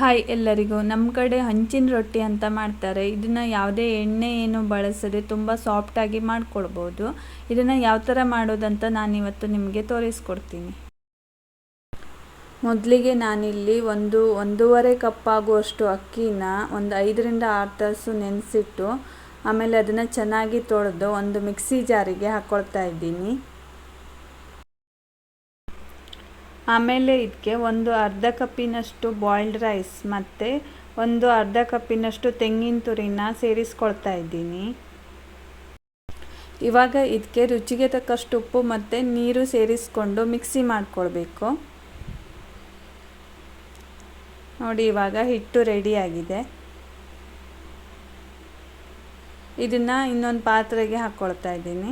Hi ಎಲ್ಲರಿಗೂ. ನಮ್ಮ ಕಡೆ ಹಂಚಿನ ರೊಟ್ಟಿ ಅಂತ ಮಾಡ್ತಾರೆ. ಇದನ್ನು ಯಾವುದೇ ಎಣ್ಣೆ ಏನು ಬಳಸದೆ ತುಂಬ ಸಾಫ್ಟಾಗಿ ಮಾಡ್ಕೊಳ್ಬೋದು. ಇದನ್ನು ಯಾವ ಥರ ಮಾಡೋದಂತ ನಾನಿವತ್ತು ನಿಮಗೆ ತೋರಿಸ್ಕೊಡ್ತೀನಿ. ಮೊದಲಿಗೆ ನಾನಿಲ್ಲಿ ಒಂದು ಒಂದೂವರೆ ಕಪ್ ಆಗುವಷ್ಟು ಅಕ್ಕಿನ ಒಂದು ಐದರಿಂದ ಆರು ತಾಸು ನೆನೆಸಿಟ್ಟು ಆಮೇಲೆ ಅದನ್ನು ಚೆನ್ನಾಗಿ ತೊಳೆದು ಒಂದು ಮಿಕ್ಸಿ ಜಾರಿಗೆ ಹಾಕ್ಕೊಳ್ತಾ ಇದ್ದೀನಿ. ಆಮೇಲೆ ಇದಕ್ಕೆ ಒಂದು ಅರ್ಧ ಕಪ್ಪಿನಷ್ಟು ಬಾಯ್ಲ್ಡ್ ರೈಸ್ ಮತ್ತು ಒಂದು ಅರ್ಧ ಕಪ್ಪಿನಷ್ಟು ತೆಂಗಿನ ತುರಿನ ಸೇರಿಸ್ಕೊಳ್ತಾ ಇದ್ದೀನಿ. ಇವಾಗ ಇದಕ್ಕೆ ರುಚಿಗೆ ತಕ್ಕಷ್ಟು ಉಪ್ಪು ಮತ್ತು ನೀರು ಸೇರಿಸ್ಕೊಂಡು ಮಿಕ್ಸಿ ಮಾಡಿಕೊಳ್ಬೇಕು. ನೋಡಿ, ಇವಾಗ ಹಿಟ್ಟು ರೆಡಿಯಾಗಿದೆ ಇದನ್ನು ಇನ್ನೊಂದು ಪಾತ್ರೆಗೆ ಹಾಕ್ಕೊಳ್ತಾ ಇದ್ದೀನಿ.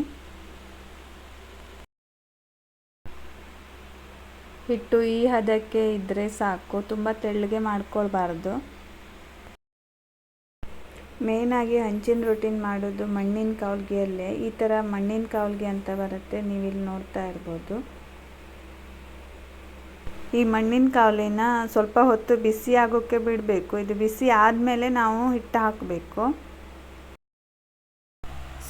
ಹಿಟ್ಟು ಈ ಹದಕ್ಕೆ ಇದ್ದರೆ ಸಾಕು. ತುಂಬ ತೆಳ್ಳಗೆ ಮಾಡ್ಕೊಳ್ಬಾರ್ದು. ಮೇನಾಗಿ ಹಂಚಿನ ರೊಟ್ಟಿನ ಮಾಡೋದು ಮಣ್ಣಿನ ಕಾವ್ಲಿಗೆಯಲ್ಲೇ ಈ ಥರ ಮಣ್ಣಿನ ಕಾವಲ್ಗೆ ಅಂತ ಬರುತ್ತೆ, ನೀವಿಲ್ಲಿ ನೋಡ್ತಾ ಇರ್ಬೋದು. ಈ ಮಣ್ಣಿನ ಕಾವಲಿನ ಸ್ವಲ್ಪ ಹೊತ್ತು ಬಿಸಿ ಆಗೋಕ್ಕೆ ಬಿಡಬೇಕು. ಇದು ಬಿಸಿ ಆದಮೇಲೆ ನಾವು ಹಿಟ್ಟು ಹಾಕಬೇಕು.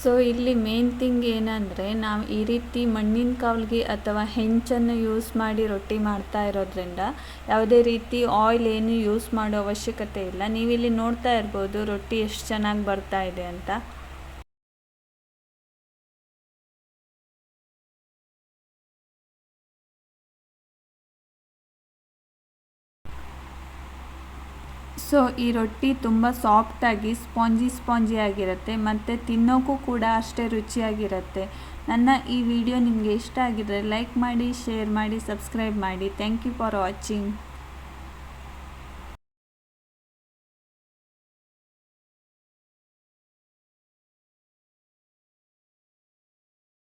ಸೊ ಇಲ್ಲಿ ಮೇನ್ ಥಿಂಗ್ ಏನಂದರೆ, ನಾವು ಈ ರೀತಿ ಮಣ್ಣಿನ ಕಾವಲಿಗೆ ಅಥವಾ ಹೆಂಚನ್ನು ಯೂಸ್ ಮಾಡಿ ರೊಟ್ಟಿ ಮಾಡ್ತಾ ಇರೋದ್ರಿಂದ ಯಾವುದೇ ರೀತಿ ಆಯಿಲ್ ಏನು ಯೂಸ್ ಮಾಡೋ ಅವಶ್ಯಕತೆ ಇಲ್ಲ. ನೀವಿಲ್ಲಿ ನೋಡ್ತಾ ಇರ್ಬೋದು ರೊಟ್ಟಿ ಎಷ್ಟು ಚೆನ್ನಾಗಿ ಬರ್ತಾ ಇದೆ ಅಂತ. ಸೊ, ಈ ರೊಟ್ಟಿ ತುಂಬ ಸಾಫ್ಟಾಗಿ ಸ್ಪಾಂಜಿ ಸ್ಪಾಂಜಿ ಆಗಿರುತ್ತೆ, ಮತ್ತು ತಿನ್ನೋಕ್ಕೂ ಕೂಡ ಅಷ್ಟೇ ರುಚಿಯಾಗಿರುತ್ತೆ. ನನ್ನ ಈ ವಿಡಿಯೋ ನಿಮಗೆ ಇಷ್ಟ ಆಗಿದ್ರೆ ಲೈಕ್ ಮಾಡಿ ಶೇರ್ ಮಾಡಿ ಸಬ್ಸ್ಕ್ರೈಬ್ ಮಾಡಿ. Thank you for watching